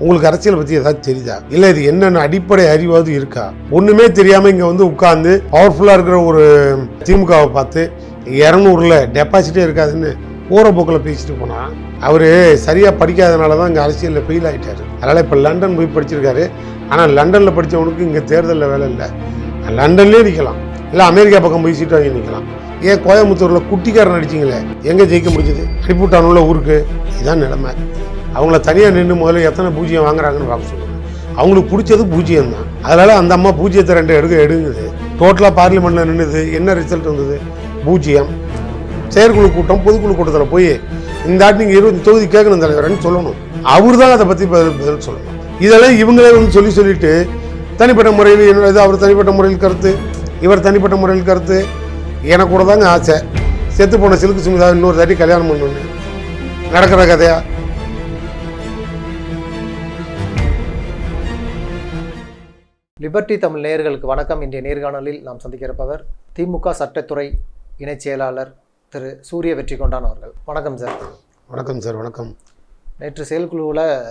உங்களுக்கு அரசியலை பற்றி ஏதாவது தெரியுதா இல்லை இது என்னென்ன அடிப்படை அறிவாவது இருக்கா? ஒன்றுமே தெரியாமல் இங்கே வந்து உட்காந்து பவர்ஃபுல்லாக இருக்கிற ஒரு திமுகவை பார்த்து இரநூறுல டெபாசிட்டே இருக்காதுன்னு போகிற போக்கில் பேசிட்டு போனால் அவர் சரியாக படிக்காதனால தான் இங்கே அரசியலில் ஃபெயில் ஆகிட்டார் அதனால் இப்போ லண்டன் போய் படிச்சிருக்காரு. ஆனால் லண்டனில் படித்தவனுக்கு இங்கே தேர்தலில் வேலை இல்லை. லண்டன்லேயே நிற்கலாம் இல்லை அமெரிக்கா பக்கம் போய் சீட்டு வாங்கி நிற்கலாம் ஏன் கோயம்புத்தூரில் குட்டிக்காரன் அடிச்சிங்களே? எங்கே ஜெயிக்க முடிஞ்சது? அனுப்பிவிட்டானுள்ள ஊருக்கு? இதுதான் நிலைமை. அவங்கள தனியாக நின்று முதல்ல எத்தனை பூஜ்ஜியம் வாங்குறாங்கன்னு பார்க்க சொல்லுங்க. அவங்களுக்கு பிடிச்சது பூஜ்ஜியம் தான். அதனால் அந்த அம்மா பூஜ்ஜியத்தை ரெண்டு எடுக்க எடுங்குது டோட்டலாக பார்லிமெண்ட்டில் நின்றுது என்ன ரிசல்ட் வந்தது? பூஜ்ஜியம். செயற்குழு கூட்டம் பொதுக்குழு கூட்டத்தில் போய் இந்த ஆட்டு நீங்கள் இருபது தொகுதி கேட்கணும் தலைவர்னு சொல்லணும். அவர் தான் அதை பற்றி பதில் பதில் சொல்லணும். இதெல்லாம் இவங்களே வந்து சொல்லி சொல்லிட்டு தனிப்பட்ட முறையில் என்ன இது அவர் தனிப்பட்ட முறையில் கருத்து இவர் தனிப்பட்ட முறையில் கருத்து. எனக்கு கூட தாங்க ஆசை. செத்து போன சிலுக்கு சுமிதா இன்னொரு தாட்டி கல்யாணம் பண்ணணும் நடக்கிற கதையாக லிபர்டி தமிழ் நேயர்களுக்கு வணக்கம். இன்றைய நேர்காணலில் நாம் சந்திக்க இருப்பவர் திமுக சட்டத்துறை இணைச் செயலாளர் திரு. சூரிய வெற்றி கொண்டான் அவர்கள். வணக்கம் சார். வணக்கம் சார். வணக்கம். நேற்று செயற்குழுவில்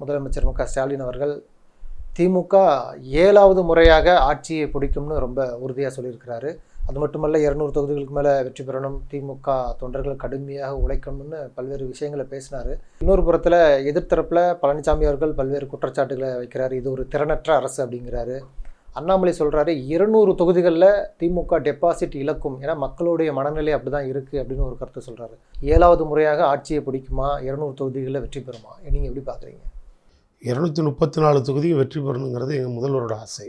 முதலமைச்சர் மு க. ஸ்டாலின் அவர்கள் திமுக ஏழாவது முறையாக ஆட்சியை பிடிக்கும்னு ரொம்ப உறுதியாக சொல்லியிருக்கிறாரு. அது மட்டுமல்ல இரநூறு தொகுதிகளுக்கு மேலே வெற்றி பெறணும் திமுக தொண்டர்கள் கடுமையாக உழைக்கணும்னு பல்வேறு விஷயங்களை பேசினார். இன்னொரு புறத்தில் எதிர்த்தரப்பில் பழனிசாமி அவர்கள் பல்வேறு குற்றச்சாட்டுகளை வைக்கிறார். இது ஒரு திறனற்ற அரசு அப்படிங்கிறாரு. அண்ணாமலை சொல்கிறாரு இருநூறு தொகுதிகளில் திமுக டெபாசிட் இழக்கும். ஏன்னா மக்களுடைய மனநிலை அப்படி தான் இருக்குது அப்படின்னு ஒரு கருத்து சொல்கிறாரு ஏழாவது முறையாக ஆட்சியை பிடிக்குமா? இரநூறு தொகுதிகளில் வெற்றி பெறுமா? நீங்கள் எப்படி பார்க்குறீங்க இரநூத்தி முப்பத்தி நாலு தொகுதியும் வெற்றி பெறணுங்கிறது எங்கள் முதல்வரோட ஆசை.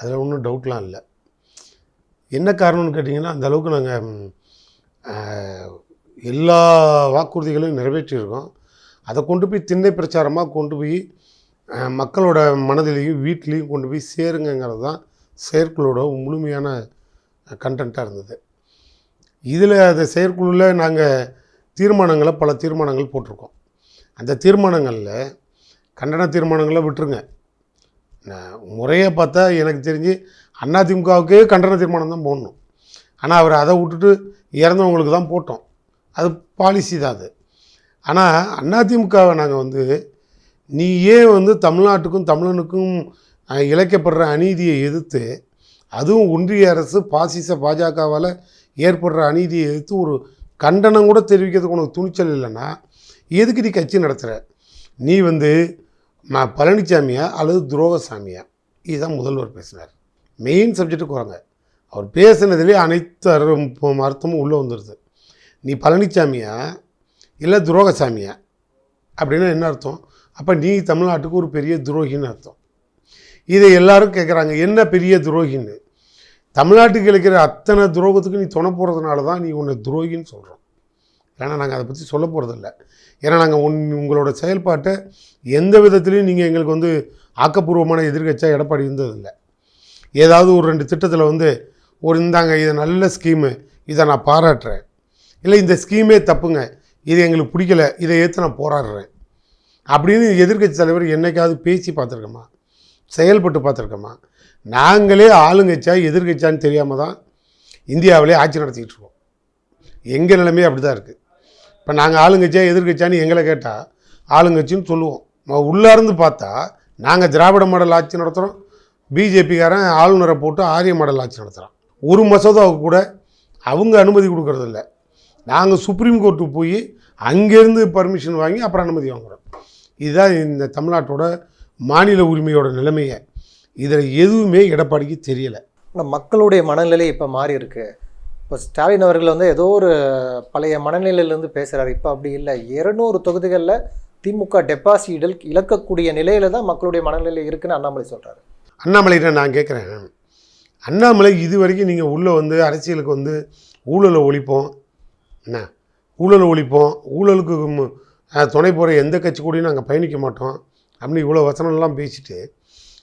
அதில் ஒன்றும் டவுட்லாம் இல்லை. என்ன காரணம்னு கேட்டிங்கன்னா அந்த அளவுக்கு நாங்கள் எல்லா வாக்குறுதிகளையும் நிறைவேற்றியிருக்கோம். அதை கொண்டு போய் திண்ணை பிரச்சாரமாக கொண்டு போய் மக்களோட மனதிலையும் வீட்லேயும் கொண்டு போய் சேருங்கிறது தான் செயற்குழுவோட முழுமையான கண்டென்ட்டாக இருந்தது. இதில் அந்த செயற்குழுவில் நாங்கள் தீர்மானங்களை பல தீர்மானங்கள் போட்டிருக்கோம். அந்த தீர்மானங்களில் கண்டன தீர்மானங்களை விட்டுருங்க. முறையை பார்த்தா எனக்கு தெரிஞ்சு அதிமுகவுக்கே கண்டன தீர்மானம் தான் போடணும். ஆனால் அவர் அதை விட்டுட்டு இறந்தவங்களுக்கு தான் போட்டோம். அது பாலிசி தான் அது. ஆனால் அதிமுகவை நாங்கள் வந்து நீ ஏன் வந்து தமிழ்நாட்டுக்கும் தமிழனுக்கும் இழைக்கப்படுற அநீதியை எதிர்த்து அதுவும் ஒன்றிய அரசு பாசிச பாஜகவால் ஏற்படுற அநீதியை எதிர்த்து ஒரு கண்டனம் கூட தெரிவிக்கிறதுக்கு உனக்கு துணிச்சல் இல்லைன்னா எதுக்கு நீ கட்சி நடத்துகிற நீ வந்து ம பழனிசாமியா அல்லது துரோகசாமியா? இதுதான் முதல்வர் பேசினார். மெயின் சப்ஜெக்ட்டுக்கு வராங்க. அவர் பேசுனதுலேயே அனைத்து அர்த்தம் அர்த்தமும் உள்ளே வந்துடுது நீ பழனிசாமியா இல்லை துரோகசாமியா? அப்படின்னா என்ன அர்த்தம்? அப்போ நீ தமிழ்நாட்டுக்கு ஒரு பெரிய துரோகின்னு அர்த்தம். இதை எல்லாரும் கேட்குறாங்க என்ன பெரிய துரோகின்னு? தமிழ்நாட்டுக்கு இழைக்கிற அத்தனை துரோகத்துக்கு நீ துணை போகிறதுனால தான் நீ உன்னை துரோகின்னு சொல்கிறோம் ஏன்னா நாங்கள் அதை பற்றி சொல்ல போகிறதில்ல ஏன்னா நாங்கள் உன் உங்களோட செயல்பாட்டை எந்த விதத்துலையும் நீங்கள் எங்களுக்கு வந்து ஆக்கப்பூர்வமான எதிர்கட்சியாக எடப்பாடி இருந்ததில்லை. ஏதாவது ஒரு ரெண்டு திட்டத்தில் வந்து ஒரு இந்தாங்க இது நல்ல ஸ்கீமு இதை நான் பாராட்டுறேன். இல்லை இந்த ஸ்கீமே தப்புங்க இது எங்களுக்கு பிடிக்கல இதை ஏற்று நான் போராடுறேன். அப்படின்னு எதிர்க்கட்சி தலைவர் என்னைக்காவது பேசி பார்த்துருக்கோமா? செயல்பட்டு பார்த்துருக்கோமா? நாங்களே ஆளுங்கட்சியா எதிர்கட்சியான்னு தெரியாமல் தான் இந்தியாவிலே ஆட்சி நடத்திக்கிட்டு இருக்கோம். எங்கள் நிலைமையே அப்படி தான் இருக்குது இப்போ நாங்கள் ஆளுங்கட்சியாக எதிர்கட்சியான்னு எங்களை கேட்டால் ஆளுங்கட்சின்னு சொல்லுவோம். உள்ளார்ந்து பார்த்தா நாங்கள் திராவிட மாடல் ஆட்சி நடத்துகிறோம் பிஜேபிக்காரன் ஆளுநரை போட்டு ஆரிய மாடல் ஆட்சி நடத்துகிறான் ஒரு மசோதாவுக்கு கூட அவங்க அனுமதி கொடுக்கறதில்ல. நாங்கள் சுப்ரீம் கோர்ட்டுக்கு போய் அங்கேருந்து பர்மிஷன் வாங்கி அப்புறம் அனுமதி வாங்குறோம். இதுதான் இந்த தமிழ்நாட்டோட மாநில உரிமையோட நிலைமையை. இதில் எதுவுமே எடப்பாடிக்கு தெரியலை. ஆனால் மக்களுடைய மனநிலை இப்போ மாறி இருக்கு. இப்போ ஸ்டாலின் அவர்கள் வந்து ஏதோ ஒரு பழைய மனநிலையிலேருந்து பேசுகிறாரு இப்போ அப்படி இல்லை. இருநூறு தொகுதிகளில் திமுக டெபாசிட் இழக்கக்கூடிய நிலையில தான் மக்களுடைய மனநிலை இருக்குன்னு அண்ணாமலை சொல்கிறாரு அண்ணாமலைகிட்ட நான் கேட்குறேன். அண்ணாமலை இது வரைக்கும் நீங்கள் உள்ளே வந்து அரசியலுக்கு வந்து ஊழலை ஒழிப்போம். என்ன? ஊழலை ஒழிப்போம். ஊழலுக்கு துணை போகிற எந்த கட்சி கூடயும் நாங்கள் பயணிக்க மாட்டோம். அப்படின்னு இவ்வளோ வசனம்லாம் பேசிட்டு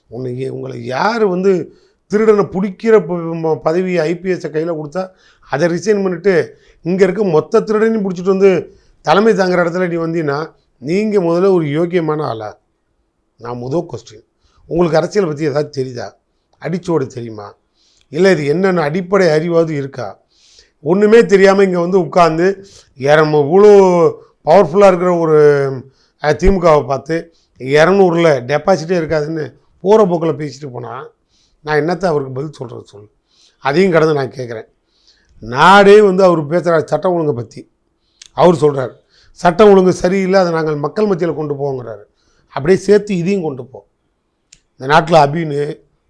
உன்னை உங்களை யார் வந்து திருடனை பிடிக்கிற ப- பதவி ஐபிஎஸ்ஸை கையில் கொடுத்தா அதை ரிசைன் பண்ணிவிட்டு இங்கே இருக்க மொத்த திருடனையும் பிடிச்சிட்டு வந்து தலைமை தாங்குற இடத்துல நீ வந்தீங்கன்னா நீங்கள் முதல்ல ஒரு யோக்கியமான ஆளா? நான் முதல் கொஸ்டின் உங்களுக்கு அரசியலை பற்றி ஏதாவது தெரியுதா? அடிச்சோடு தெரியுமா? இல்லை இது என்னென்ன அடிப்படை அறிவாவது இருக்கா? ஒன்றுமே தெரியாமல் இங்கே வந்து உட்காந்து இவ்வளோ பவர்ஃபுல்லாக இருக்கிற ஒரு திமுகவை பார்த்து இரநூறுல டெபாசிட்டே இருக்காதுன்னு போகிற போக்கில் பேசிட்டு போனால் நான் என்னத்தை அவருக்கு பதில் சொல்கிறது சொல்லு? அதையும் கடந்து நான் கேட்குறேன் நாடே வந்து அவர் பேசுகிறார் சட்டம் ஒழுங்கை பற்றி அவர் சொல்கிறார் சட்டம் ஒழுங்கு சரியில்லை அதை நாங்கள் மக்கள் மத்தியில் கொண்டு போங்கிறாரு அப்படியே சேர்த்து இதையும் கொண்டு போ. இந்த நாட்டில் அபீனு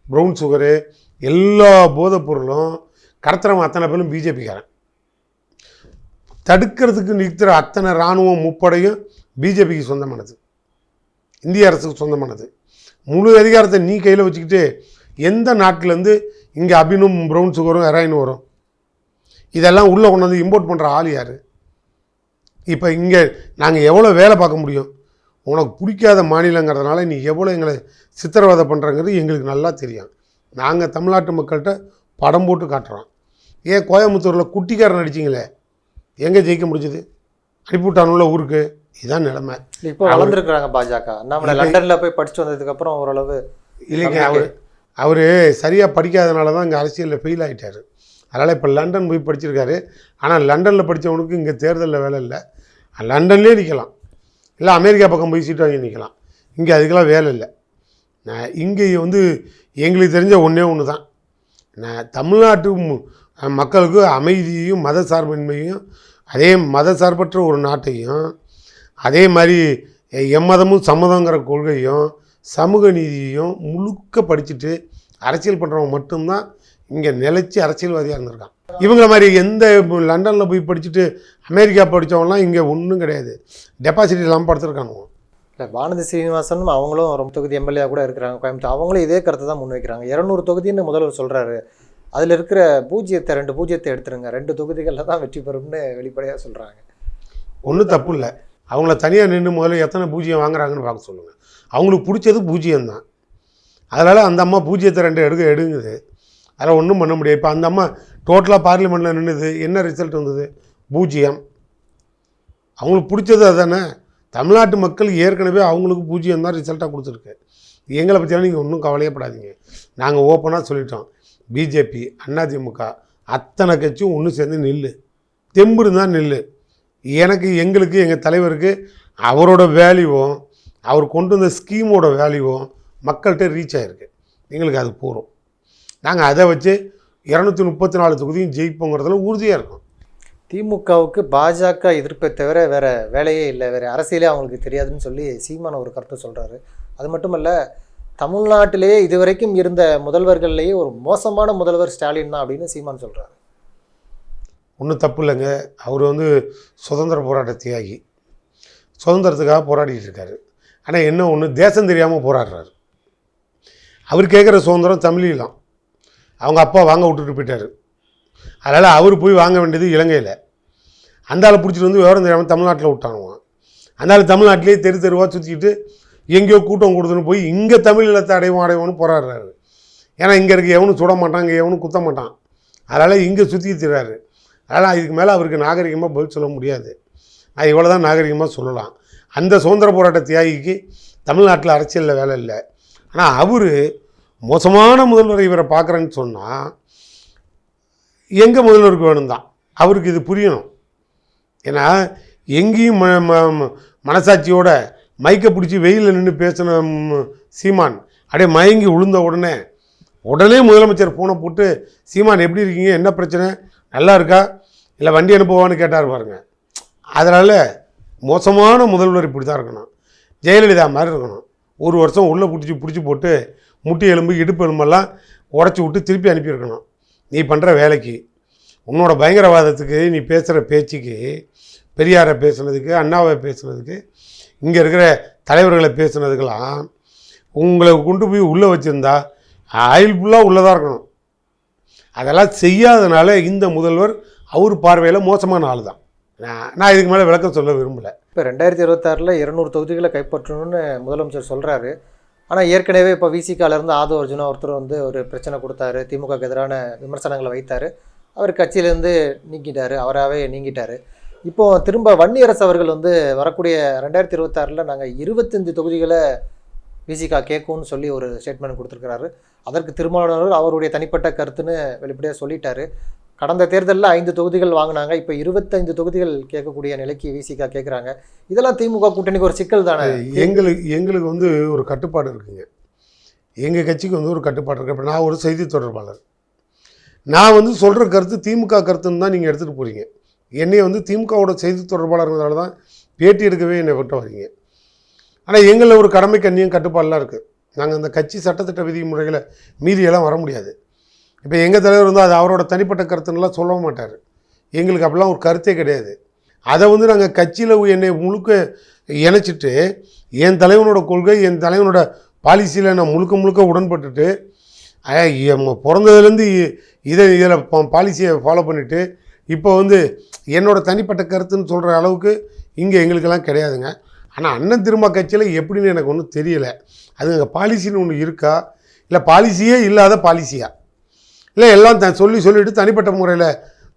ப்ரௌன் சுகரு எல்லா போதைப் பொருளும் அத்தனை பேரும் பிஜேபிக்காரன். தடுக்கிறதுக்கு நிற்கிற அத்தனை இராணுவம் முப்படையும் பிஜேபிக்கு சொந்தமானது. இந்திய அரசுக்கு சொந்தமானது. முழு அதிகாரத்தை நீ கையில் வச்சுக்கிட்டு எந்த நாட்டிலேருந்து இங்கே அபினும் ப்ரௌன் சுகரும் ஹெராயின் வரும்? இதெல்லாம் உள்ளே கொண்டு வந்து இம்போர்ட் பண்ணுற ஆள் யார்? இப்போ இங்கே நாங்கள் எவ்வளோ வேலை பார்க்க முடியும்? உனக்கு பிடிக்காத மாநிலங்கிறதுனால நீ எவ்வளோ எங்களை சித்திரவதை பண்ணுறங்கிறது எங்களுக்கு நல்லா தெரியும். நாங்கள் தமிழ்நாட்டு மக்கள்கிட்ட படம் போட்டு காட்டுறோம். ஏன் கோயம்புத்தூரில் குட்டிக்காரன் அடிச்சிங்களே எங்கே ஜெயிக்க முடிஞ்சது? அனுப்பிவிட்டானுள்ள ஊருக்கு. இதான் நிலைமை. இப்போ வளர்ந்துருக்குறாங்க பாஜக. அண்ணாமலை லண்டன்ல போய் படிச்சு வந்ததுக்கு அப்புறம் ஓரளவு இல்லைங்க அவர் அவர் சரியாக படிக்காதனால தான் இங்கே அரசியலில் ஃபெயில் ஆகிட்டார் அதனால் இப்போ லண்டன் போய் படிச்சிருக்காரு. ஆனால் லண்டனில் படித்தவனுக்கு இங்கே தேர்தலில் வேலை இல்லை. லண்டன்லேயே நிற்கலாம் இல்லை அமெரிக்கா பக்கம் போய் சீட்டு வாங்கி நிற்கலாம். இங்கே அதுக்கெல்லாம் வேலை இல்லை. நான் இங்கே வந்து எங்களுக்கு தெரிஞ்ச ஒன்றே ஒன்று தான். நான் தமிழ்நாட்டு மு- மக்களுக்கு அமைதியையும் மத சார்பின்மையும் அதே மத சார்பற்ற ஒரு நாட்டையும் அதே மாதிரி எம்மதமும் சம்மதங்கிற கொள்கையும் சமூக நீதியையும் முழுக்க படிச்சுட்டு அரசியல் பண்ணுறவங்க மட்டும்தான் இங்கே நிலைச்சி அரசியல்வாதியாக இருந்திருக்கான் இவங்கள மாதிரி எந்த லண்டனில் போய் படிச்சுட்டு அமெரிக்கா படித்தவங்களாம் இங்கே ஒன்றும் கிடையாது. டெபாசிட் இல்லாமல் படுத்துருக்கானுங்க. இல்லை வானதி சீனிவாசனும் அவங்களும் ரொம்ப தொகுதி எம்எல்ஏ கூட இருக்கிறாங்க. கோயம்புத்தூர். அவங்களும் இதே கருத்தை தான் முன்வைக்கிறாங்க. இரநூறு தொகுதின்னு முதல்வர் சொல்றாரு. அதில் இருக்கிற பூஜ்ஜியத்தை ரெண்டு பூஜ்ஜியத்தை எடுத்துருங்க. ரெண்டு தொகுதிகளில் தான் வெற்றி பெறும்னு வெளிப்படையாக சொல்கிறாங்க ஒன்றும் தப்பு இல்லை. அவங்கள தனியாக நின்று முதல்ல எத்தனை பூஜ்ஜியம் வாங்குறாங்கன்னு பார்க்க சொல்லுங்கள் அவங்களுக்கு பிடிச்சது பூஜ்ஜியம் தான் அதனால் அந்த அம்மா பூஜ்ஜியத்தை ரெண்டு எடுக்க எடுங்குது அதெல்லாம் ஒன்றும் பண்ண முடியாது. இப்போ அந்த அம்மா டோட்டலாக பார்லிமெண்ட்டில் நின்றுது என்ன ரிசல்ட் வந்தது? பூஜ்ஜியம். அவங்களுக்கு பிடிச்சது அதானே? தமிழ்நாட்டு மக்கள் ஏற்கனவே அவங்களுக்கு பூஜ்ஜியம் தான் ரிசல்ட்டாக கொடுத்துருக்கு. எங்களை பற்றியெல்லாம் நீங்கள் ஒன்றும் கவலையப்படாதீங்க நாங்கள் ஓப்பனாக சொல்லிட்டோம். பிஜேபி அதிமுக அத்தனை கட்சியும் ஒன்று சேர்ந்து நில்லு. தெம்பு இருந்தால் நில்லு. எனக்கு எங்களுக்கு எங்கள் தலைவருக்கு அவரோட வேல்யூவும் அவர் கொண்டு வந்த ஸ்கீமோட வேல்யூவும் மக்கள்கிட்ட ரீச் ஆகிருக்கு எங்களுக்கு அது போகிறோம் நாங்கள் அதை வச்சு இரநூத்தி முப்பத்தி நாலு தொகுதியும் ஜெயிப்போங்கிறதுல உறுதியாக இருக்கோம். திமுகவுக்கு பாஜக எதிர்ப்பை தவிர வேற வேலையே இல்லை. வேற அரசியலே அவங்களுக்கு தெரியாதுன்னு சொல்லி சீமான் ஒரு கருத்து சொல்றாரு. அது மட்டுமல்ல தமிழ்நாட்டிலேயே இதுவரைக்கும் இருந்த முதல்வர்கள்லேயே ஒரு மோசமான முதல்வர் ஸ்டாலின் தான் அப்படின்னு சீமான் சொல்றாரு. ஒன்றும் தப்பு இல்லைங்க. அவர் வந்து சுதந்திர போராட்ட தியாகி. சுதந்திரத்துக்காக போராடிட்டு இருக்காரு. ஆனால் என்ன ஒன்று தேசம் தெரியாமல் போராடுறாரு. அவர் கேட்குற சுதந்திரம் தமிழீழம். அவங்க அப்பா வாங்க விட்டுட்டு போயிட்டாரு. அதனால் அவர் போய் வாங்க வேண்டியது இலங்கையில். அந்த ஆள் பிடிச்சிட்டு வந்து விவரம் தெரியாமல் தமிழ்நாட்டில் விட்டானுவான். அந்த ஆள் தமிழ்நாட்டிலே தெரு தெருவாக சுற்றிக்கிட்டு எங்கேயோ கூட்டம் கொடுத்துன்னு போய் இங்கே தமிழ் இல்லத்தை அடைவோம் அடைவோன்னு போராடுறாரு. ஏன்னா இங்கே இருக்க எவனும் சுட மாட்டான் இங்கே எவனும் குத்த மாட்டான். அதனால் இங்கே சுற்றி திறாரு அதனால் இதுக்கு மேலே அவருக்கு நாகரிகமாக பதில் சொல்ல முடியாது. நான் இவ்வளோ தான் நாகரிகமாக சொல்லலாம். அந்த சுதந்திர போராட்ட தியாகிக்கு தமிழ்நாட்டில் அரசியலில் வேலை இல்லை. ஆனால் அவர் மோசமான முதல்வர் இவரை பார்க்குறேன்னு சொன்னால் எங்கள் முதல்வருக்கு வேணும் தான் அவருக்கு இது புரியணும். ஏன்னா எங்கேயும் ம ம- மனசாட்சியோட மைக்கை பிடிச்சி வெயிலில் நின்று பேசின சீமான் அப்படியே மயங்கி விழுந்த உடனே உடனே முதலமைச்சர் ஃபோனை போட்டு சீமான் எப்படி இருக்கீங்க? என்ன பிரச்சனை? நல்லா இருக்கா? இல்லை வண்டி அனுப்புவான்னு கேட்டார் பாருங்க. அதனால் மோசமான முதல்வர் இப்படி தான் இருக்கணும். ஜெயலலிதா மாதிரி இருக்கணும். ஒரு வருஷம் உள்ளே பிடிச்சி பிடிச்சி போட்டு முட்டி எலும்பு இடுப்பு எலும்பெல்லாம் உடச்சி விட்டு திருப்பி அனுப்பியிருக்கணும். நீ பண்ணுற வேலைக்கு. உன்னோட பயங்கரவாதத்துக்கு நீ பேசுகிற பேச்சுக்கு பெரியாரை பேசுனதுக்கு அண்ணாவை பேசுனதுக்கு இங்கே இருக்கிற தலைவர்களை பேசுனதுக்கெல்லாம் உங்களை கொண்டு போய் உள்ளே வச்சுருந்தா ஆயில் ஃபுல்லாக உள்ளே தான் இருக்கணும். அதெல்லாம் செய்யாதனால இந்த முதல்வர் அவர் பார்வையில் மோசமான ஆள் தான். நான் நான் இதுக்கு மேலே விளக்கம் சொல்ல விரும்பலை. இப்போ ரெண்டாயிரத்தி இருபத்தாறில் இருநூறு தொகுதிகளை கைப்பற்றணும்னு முதலமைச்சர் சொல்கிறாரு ஆனால் ஏற்கனவே இப்போ விசிகாலேருந்து ஆதோ அர்ஜுனா ஒருத்தர் வந்து ஒரு பிரச்சனை கொடுத்தாரு. திமுகக்கு எதிரான விமர்சனங்களை வைத்தார். அவர் கட்சியிலேருந்து நீக்கிட்டார். அவராகவே நீங்கிட்டார். இப்போ திரும்ப வன்னியரசு அவர்கள் வந்து வரக்கூடிய ரெண்டாயிரத்தி இருபத்தாறில் நாங்கள் இருபத்தஞ்சு தொகுதிகளை விசிகா கேட்கும்னு சொல்லி ஒரு ஸ்டேட்மெண்ட் கொடுத்துருக்கிறாரு. அதற்கு திருமாவளவர்கள் அவருடைய தனிப்பட்ட கருத்துன்னு வெளிப்படையாக சொல்லிட்டாரு. கடந்த தேர்தலில் ஐந்து தொகுதிகள் வாங்கினாங்க. இப்போ இருபத்தைந்து தொகுதிகள் கேட்கக்கூடிய நிலைக்கு விசிகா கேட்குறாங்க. இதெல்லாம் திமுக கூட்டணிக்கு ஒரு சிக்கல் தானே? எங்களுக்கு எங்களுக்கு வந்து ஒரு கட்டுப்பாடு இருக்குங்க. எங்கள் கட்சிக்கு வந்து ஒரு கட்டுப்பாடு இருக்குது இப்போ நான் ஒரு செய்தி தொடர்பாளர். நான் வந்து சொல்கிற கருத்து திமுக கருத்துன்னு தான் நீங்கள் எடுத்துகிட்டு போகிறீங்க என்னையை வந்து திமுகவோட செய்தி தொடர்பாளர்னால தான் பேட்டி எடுக்கவே என்னை விட்டு வரீங்க ஆனால் எங்களில் ஒரு கடமை கண்ணியும் கட்டுப்பாடெலாம் இருக்குது நாங்கள் அந்த கட்சி சட்டத்திட்ட விதிமுறைகளை மீறியெல்லாம் வர முடியாது. இப்போ எங்கள் தலைவர் வந்து அது அவரோட தனிப்பட்ட கருத்துன்னெலாம் சொல்ல மாட்டார். எங்களுக்கு அப்படிலாம் ஒரு கருத்தே கிடையாது. அதை வந்து நாங்கள் கட்சியில் என்னை முழுக்க இணைச்சிட்டு என் தலைவனோட கொள்கை என் தலைவனோட பாலிசியில் நான் முழுக்க முழுக்க உடன்பட்டுட்டு பிறந்ததுலேருந்து இதை இதில் பாலிசியை ஃபாலோ பண்ணிவிட்டு இப்போ வந்து என்னோடய தனிப்பட்ட கருத்துன்னு சொல்கிற அளவுக்கு இங்கே எங்களுக்கெல்லாம் கிடையாதுங்க. ஆனால் அண்ணன் திரும்ப கட்சியில் எப்படின்னு எனக்கு ஒன்றும் தெரியலை. அது பாலிசின்னு ஒன்று இருக்கா? இல்லை பாலிசியே இல்லாத பாலிசியா? இல்லை எல்லாம் த சொல்லி சொல்லிட்டு தனிப்பட்ட முறையில்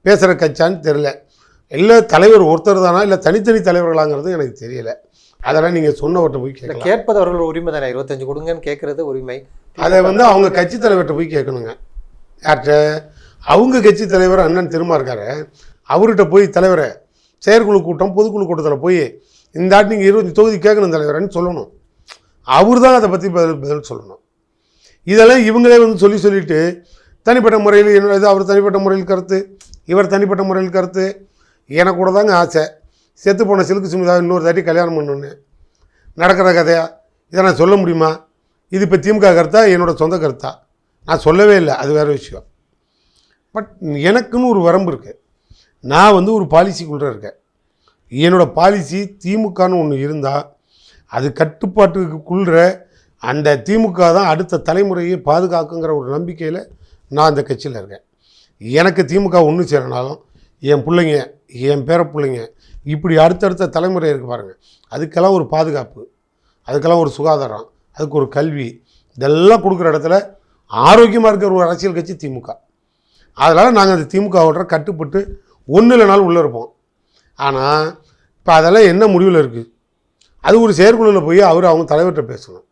பேசுகிற கட்சான்னு தெரில இல்லை தலைவர் ஒருத்தர் தானா? இல்லை தனித்தனி தலைவர்களாங்கிறது எனக்கு தெரியல. அதெல்லாம் நீங்கள் சொன்னவர்கிட்ட போய் கேட்கலாம். கேட்பது அவர்கள் உரிமை தானே? இருபத்தஞ்சு கொடுங்கன்னு கேட்கறது உரிமை. அதை வந்து அவங்க கட்சி தலைவர்கிட்ட போய் கேட்கணுங்க. யார்கிட்ட? அவங்க கட்சி தலைவர் அண்ணன் திருமா இருக்காரு. அவர்கிட்ட போய் தலைவரை செயற்குழு கூட்டம் பொதுக்குழு கூட்டத்தில் போய் இந்த ஆட்டு நீங்கள் இருபது தொகுதி கேட்கணும் தலைவரன்னு சொல்லணும். அவர் தான் அதை பற்றி பதில் பதில் சொல்லணும். இதெல்லாம் இவங்களே வந்து சொல்லி சொல்லிட்டு தனிப்பட்ட முறையில் என்ன இது அவர் தனிப்பட்ட முறையில் கருத்து இவர் தனிப்பட்ட முறையில் கருத்து எனக்கு கூட தாங்க ஆசை. செத்து போன சிலுக்கு சுமிதா இன்னொரு தாட்டி கல்யாணம் பண்ணணுன்னு நடக்கிற கதையா? இதை நான் சொல்ல முடியுமா? இது இப்போ திமுக கருத்தா? என்னோடய சொந்த கருத்தா? நான் சொல்லவே இல்லை. அது வேறு விஷயம். பட் எனக்குன்னு ஒரு வரம்பு இருக்குது நான் வந்து ஒரு பாலிசிக்குள்ளே இருக்கேன். என்னோடய பாலிசி திமுகன்னு ஒன்று இருந்தால் அது கட்டுப்பாட்டுக்குள்ள அந்த திமுக தான் அடுத்த தலைமுறையை பாதுகாக்குங்கிற ஒரு நம்பிக்கையில் நான் அந்த கட்சியில் இருக்கேன். எனக்கு திமுக ஒன்று சேரனாலும் என் பிள்ளைங்க என் பேர பிள்ளைங்க இப்படி அடுத்தடுத்த தலைமுறை இருக்கு பாருங்கள் அதுக்கெல்லாம் ஒரு பாதுகாப்பு அதுக்கெல்லாம் ஒரு சுகாதாரம் அதுக்கு ஒரு கல்வி இதெல்லாம் கொடுக்குற இடத்துல ஆரோக்கியமாக இருக்கிற ஒரு அரசியல் கட்சி திமுக. அதனால் நாங்கள் அந்த திமுகவோட கட்டுப்பட்டு ஒன்று இல்லைனாலும் உள்ளே இருப்போம். ஆனால் இப்போ அதெல்லாம் என்ன முடிவில் இருக்குது அது ஒரு செயற்குழுவில் போய் அவர் அவங்க தலைவர்கிட்ட பேசணும்.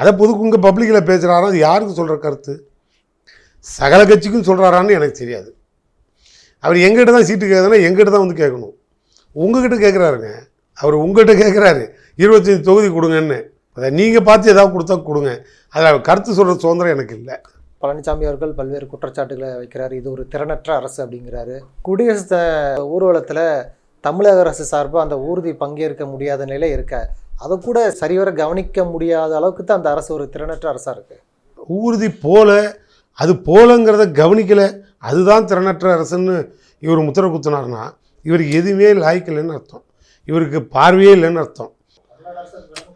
அதை பொதுக்கு உங்கள் பப்ளிக்கில் பேசுகிறாரோ அது யாருக்கு சொல்கிற கருத்து? சகல கட்சிக்கும் சொல்கிறாரான்னு எனக்கு தெரியாது. அவர் எங்கிட்ட தான் சீட்டு கேட்குதுன்னா எங்கிட்ட தான் வந்து கேட்கணும். உங்ககிட்ட கேட்குறாருங்க அவர் உங்ககிட்ட கேட்குறாரு இருபத்தஞ்சி தொகுதி கொடுங்கன்னு. அதை நீங்கள் பார்த்து ஏதாவது கொடுத்தா கொடுங்க. அதில் கருத்து சொல்கிற சுதந்திரம் எனக்கு இல்லை. பழனிசாமி அவர்கள் பல்வேறு குற்றச்சாட்டுகளை வைக்கிறாரு. இது ஒரு திறனற்ற அரசு அப்படிங்கிறாரு. குடியரசு ஊர்வலத்துல தமிழக அரசு சார்பாக அந்த ஊர்தி பங்கேற்க முடியாத நிலை இருக்க. அதை கூட சரிவர கவனிக்க முடியாத அளவுக்கு தான் அந்த அரசு ஒரு திறனற்ற அரசா இருக்கு. ஊர்தி போல அது போலங்கிறத கவனிக்கலை. அதுதான் திறனற்ற அரசுன்னு இவர் முத்திர குத்துனார்னா இவருக்கு எதுவுமே லாய்க்கலைன்னு அர்த்தம். இவருக்கு பார்வையே இல்லைன்னு அர்த்தம்.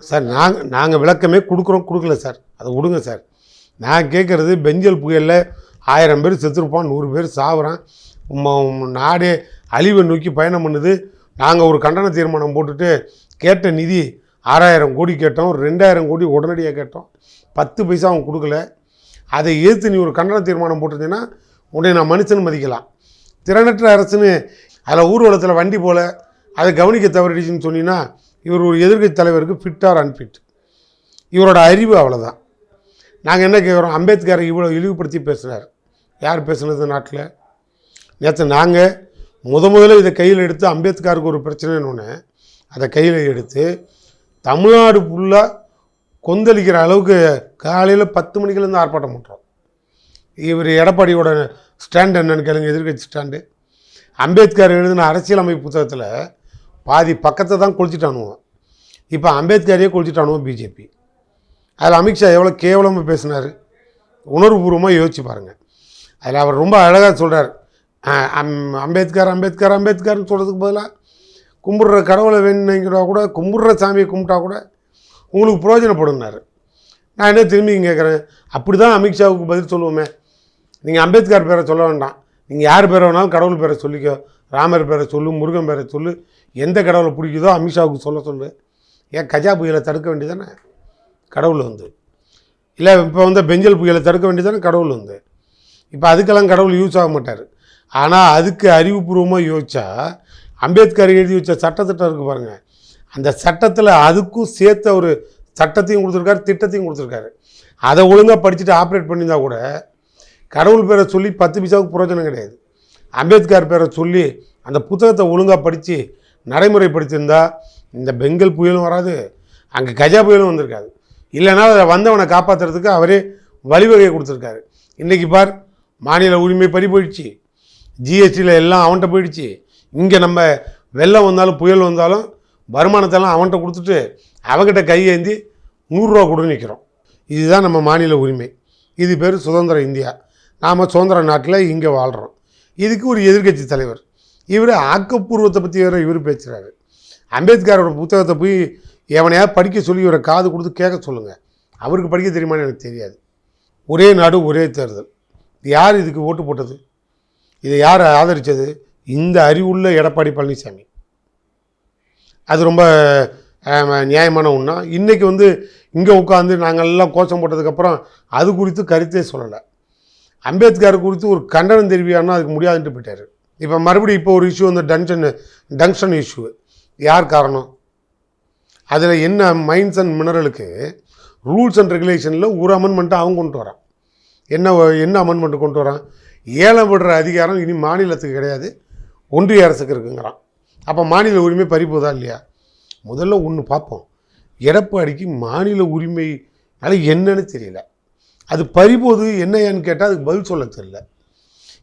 சார் நாங்கள் நாங்கள் விளக்கமே கொடுக்குறோம் கொடுக்கல சார். அதை விடுங்க சார். நான் கேட்குறது பெஞ்சல் புயலில் ஆயிரம் பேர் செத்துருப்பான் நூறு பேர் சாவுறான். நாடே அழிவை நோக்கி பயணம் பண்ணுது. நாங்கள் ஒரு கண்டன தீர்மானம் போட்டுட்டு கேட்ட நிதி ஆறாயிரம் கோடி கேட்டோம் ரெண்டாயிரம் கோடி உடனடியாக கேட்டோம். பத்து பைசா அவன் கொடுக்கல. அதை எதிர்த்து நீ ஒரு கண்டன தீர்மானம் போட்டிருந்தீங்கன்னா உன்னை நான் மனுஷன் மதிக்கலாம். திறனற்ற அரசுன்னு அதில் ஊர்வலத்தில் வண்டி போல அதை கவனிக்க தவறிடுச்சுன்னு சொன்னீங்கன்னா இவர் ஒரு எதிர்க்கட்சி தலைவருக்கு ஃபிட் ஆர் அன்ஃபிட் இவரோட அறிவு அவ்வளோதான் நாங்கள் என்ன கேட்குறோம் அம்பேத்கரை இவ்வளோ இழிவுபடுத்தி பேசுகிறார் யார் பேசுனது நாட்டில்? நேற்று நாங்கள் முத முதல்ல இதை கையில் எடுத்து அம்பேத்கருக்கு ஒரு பிரச்சனைன்னு அதை கையில் எடுத்து தமிழ்நாடு ஃபுல்லாக கொந்தளிக்கிற அளவுக்கு காலையில் பத்து மணிக்குலேருந்து ஆர்ப்பாட்டம் பண்ணுறோம் இவர் எடப்பாடியோட ஸ்டாண்டு என்னன்னு கேளுங்க எதிர்க்கட்சி ஸ்டாண்டு. அம்பேத்கர் எழுதின அரசியலமைப்பு புத்தகத்தில் பாதி பக்கத்தை தான் கொளுத்திட்டானுவோம் இப்போ அம்பேத்கரையே கொளுத்திட்டானுவோம் பிஜேபி அதில் அமித்ஷா எவ்வளோ கேவலமாக பேசினார். உணர்வுபூர்வமாக யோசிச்சு பாருங்கள் அதில் அவர் ரொம்ப அழகாக சொல்கிறார் அம்பேத்கர் அம்பேத்கர் அம்பேத்கர்னு சொல்கிறதுக்கு பதிலாக கும்பிட்ற கடவுளை வேணுங்கிறா கூட கும்பிட்ற சாமியை கும்பிட்டா கூட உங்களுக்கு பிரயோஜனப்படும்னாரு நான் என்ன திரும்பி கேட்குறேன் அப்படி தான் அமித்ஷாவுக்கு பதில் சொல்லுவோமே. நீங்கள் அம்பேத்கர் பேரை சொல்ல வேண்டாம். நீங்கள் யார் பேரை வேணாலும் கடவுள் பேரை சொல்லிக்கோ. ராமர் பேரை சொல்லு முருகன் பேரை சொல்லு. எந்த கடவுளை பிடிக்குதோ அமித்ஷாவுக்கு சொல்ல சொல்லு. ஏன் கஜா புயலை தடுக்க வேண்டியதானே? கடவுள் வந்து. இல்லை இப்போ வந்து பெஞ்சல் புயலை தடுக்க வேண்டியதானே? கடவுள் வந்து. இப்போ அதுக்கெல்லாம் கடவுள் யூஸ் ஆக மாட்டார். ஆனால் அதுக்கு அறிவுபூர்வமாக யோசிச்சா அம்பேத்கர் எழுதி வச்ச சட்டத்திட்டம் இருக்குது பாருங்கள் அந்த சட்டத்தில் அதுக்கும் சேர்த்து ஒரு சட்டத்தையும் கொடுத்துருக்காரு திட்டத்தையும் கொடுத்துருக்காரு. அதை ஒழுங்காக படிச்சுட்டு ஆப்ரேட் பண்ணியிருந்தா கூட கடவுள் பேரை சொல்லி பத்து பைசாவுக்கு பிரயோஜனம் கிடையாது. அம்பேத்கர் பேரை சொல்லி அந்த புத்தகத்தை ஒழுங்காக படித்து நடைமுறைப்படுத்தியிருந்தா இந்த பெங்கல் புயலும் வராது அங்கே கஜா புயலும் வந்திருக்காது. இல்லைனா அதை வந்தவனை காப்பாற்றுறதுக்கு அவரே வழிவகையை கொடுத்துருக்காரு. இன்றைக்கி பார் மாநில உரிமை பறி போயிடுச்சு. ஜிஎஸ்டியில் எல்லாம் அவன்கிட்ட போயிடுச்சு. இங்கே நம்ம வெள்ளம் வந்தாலும் புயல் வந்தாலும் வருமானத்தெல்லாம் அவன்கிட்ட கொடுத்துட்டு அவன்கிட்ட கையேந்தி நூறுரூவா கூட நிற்கிறோம். இதுதான் நம்ம மாநில உரிமை. இது பேர் சுதந்திர இந்தியா. நாம் சுதந்திர நாட்டில் இங்கே வாழ்கிறோம் இதுக்கு ஒரு எதிர்க்கட்சி தலைவர். இவர் ஆக்கப்பூர்வத்தை பற்றி வேறு இவர் பேசுகிறாரு அம்பேத்கரோட புத்தகத்தை போய் எவனையாவது படிக்க சொல்லி இவரை காது கொடுத்து கேட்க சொல்லுங்கள் அவருக்கு படிக்க தெரியுமான்னு எனக்கு தெரியாது. ஒரே நாடு ஒரே தேர்தல். யார் இதுக்கு ஓட்டு போட்டது? இதை யார் ஆதரித்தது இந்த அறிவுள்ள எடப்பாடி பழனிசாமி. அது ரொம்ப நியாயமான ஒன்றா இன்றைக்கி வந்து இங்கே உட்காந்து நாங்கள் எல்லாம் கோஷம் போட்டதுக்கப்புறம் அது குறித்து கருத்தே சொல்லலை. அம்பேத்கர் குறித்து ஒரு கண்டனம் தெரிவியானா அதுக்கு முடியாதுன்ட்டு போயிட்டார். இப்போ மறுபடியும் இப்போ ஒரு இஷ்யூ வந்து டங்ஷன் டங்ஷன் இஷ்யூ யார் காரணம்? அதில் என்ன மைன்ஸ் அண்ட் மினரலுக்கு ரூல்ஸ் அண்ட் ரெகுலேஷனில் ஒரு அமெண்ட்மெண்ட்டை அவன் கொண்டு வரான். என்ன என்ன அமெண்ட்மெண்ட்டு கொண்டு வரான்? ஏலம் விடுற அதிகாரம் இனி மாநிலத்துக்கு கிடையாது. ஒன்றிய அரசுக்கு இருக்குங்கிறான். அப்போ மாநில உரிமை பறிப்போதா இல்லையா? முதல்ல ஒன்று பார்ப்போம். எடப்பாடிக்கு மாநில உரிமைனால என்னன்னு தெரியல. அது பறிபோது என்னையான்னு கேட்டால் அதுக்கு பதில் சொல்ல தெரியல.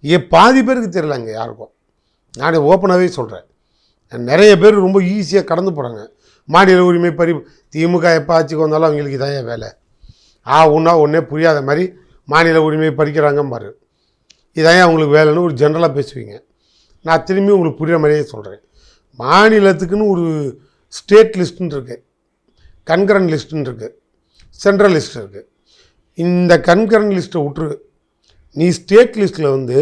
ஏ பாதி பேருக்கு தெரியலங்க யாருக்கும். நான் ஓப்பனாகவே சொல்கிறேன் நிறைய பேர் ரொம்ப ஈஸியாக கடந்து போகிறாங்க மாநில உரிமை பறி திமுக எப்போ ஆட்சிக்கு வந்தாலும் அவங்களுக்கு இதான் வேலை. ஆ ஒன்றா ஒன்றே புரியாத மாதிரி மாநில உரிமை பறிக்கிறாங்க பாரு இதான் அவங்களுக்கு வேலைன்னு ஒரு ஜென்ரலாக பேசுவீங்க. நான் திரும்பி உங்களுக்கு புரிகிற மாதிரியே சொல்கிறேன் மாநிலத்துக்குன்னு ஒரு ஸ்டேட் லிஸ்ட்டுன்னு இருக்குது கன்கரன் லிஸ்ட்டுன்னு இருக்குது சென்ட்ரல் லிஸ்ட் இருக்குது இந்த கன்கரன் லிஸ்ட்டை விட்டுரு. நீ ஸ்டேட் லிஸ்ட்டில் வந்து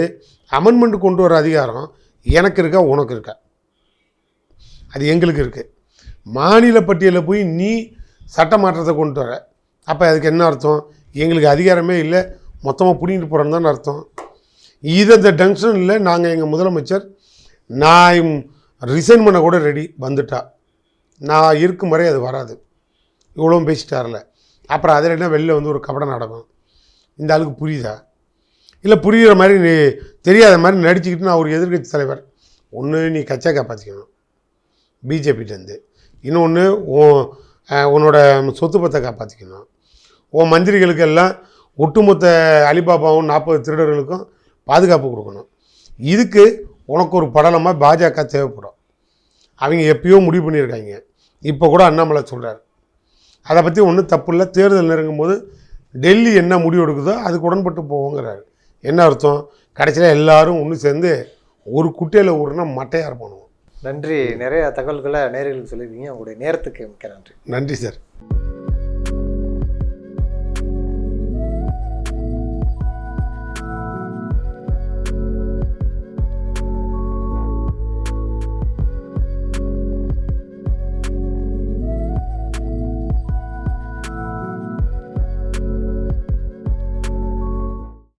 அமெண்ட்மெண்ட் கொண்டு வர அதிகாரம் எனக்கு இருக்கா உனக்கு இருக்கா? அது எங்களுக்கு இருக்குது மாநில பட்டியலில் போய் நீ சட்ட மாற்றத்தை கொண்டு வர. அப்போ அதுக்கு என்ன அர்த்தம்? எங்களுக்கு அதிகாரமே இல்லை. மொத்தமாக பிடிங்கிட்டு போகிறோன்னு தான் அர்த்தம். இது இந்த டங்ஷனில் நாங்கள் எங்கள் முதலமைச்சர் நான் ரிசைன் பண்ண கூட ரெடி வந்துட்டா. நான் இருக்கும் வரை அது வராது. இவ்வளோ பேசிட்டார்ல அப்புறம் அதில் என்ன வெளில வந்து ஒரு கபடம் நடக்கும் இந்த ஆளுக்கு புரியுதா? இல்லை புரிகிற மாதிரி நீ தெரியாத மாதிரி நடிச்சுக்கிட்டு நான் ஒரு எதிர்கட்சி தலைவர். ஒன்று நீ கச்சா காப்பாற்றிக்கணும் பிஜேபிகிட்டேருந்து இன்னொன்று உன் உன்னோட சொத்து பத்தை காப்பாற்றிக்கணும் உன் மந்திரிகளுக்கு எல்லாம் ஒட்டுமொத்த அலிபாபாவும் நாற்பது திருடர்களுக்கும் பாதுகாப்பு கொடுக்கணும். இதுக்கு உனக்கு ஒரு படலமாக பாஜக தேவைப்படும். அவங்க எப்பயோ முடிவு பண்ணியிருக்காங்க. இப்போ கூட அண்ணாமலை சொல்கிறார் அதை பற்றி ஒன்றும் தப்பு இல்லை. தேர்தல் நெருங்கும் போது டெல்லி என்ன முடிவு எடுக்குதோ அதுக்கு உடன்பட்டு போவோங்கிறாரு. என்ன அர்த்தம்? கடைசியில் எல்லாரும் ஒன்று சேர்ந்து ஒரு குட்டையில் ஊறுனா மட்டையார் பண்ணுவோம். நன்றி. நிறைய தகவல்களை நேர்களுக்கு சொல்லியிருக்கீங்க. உங்களுடைய நேரத்துக்கு மிக்க நன்றி. நன்றி சார்.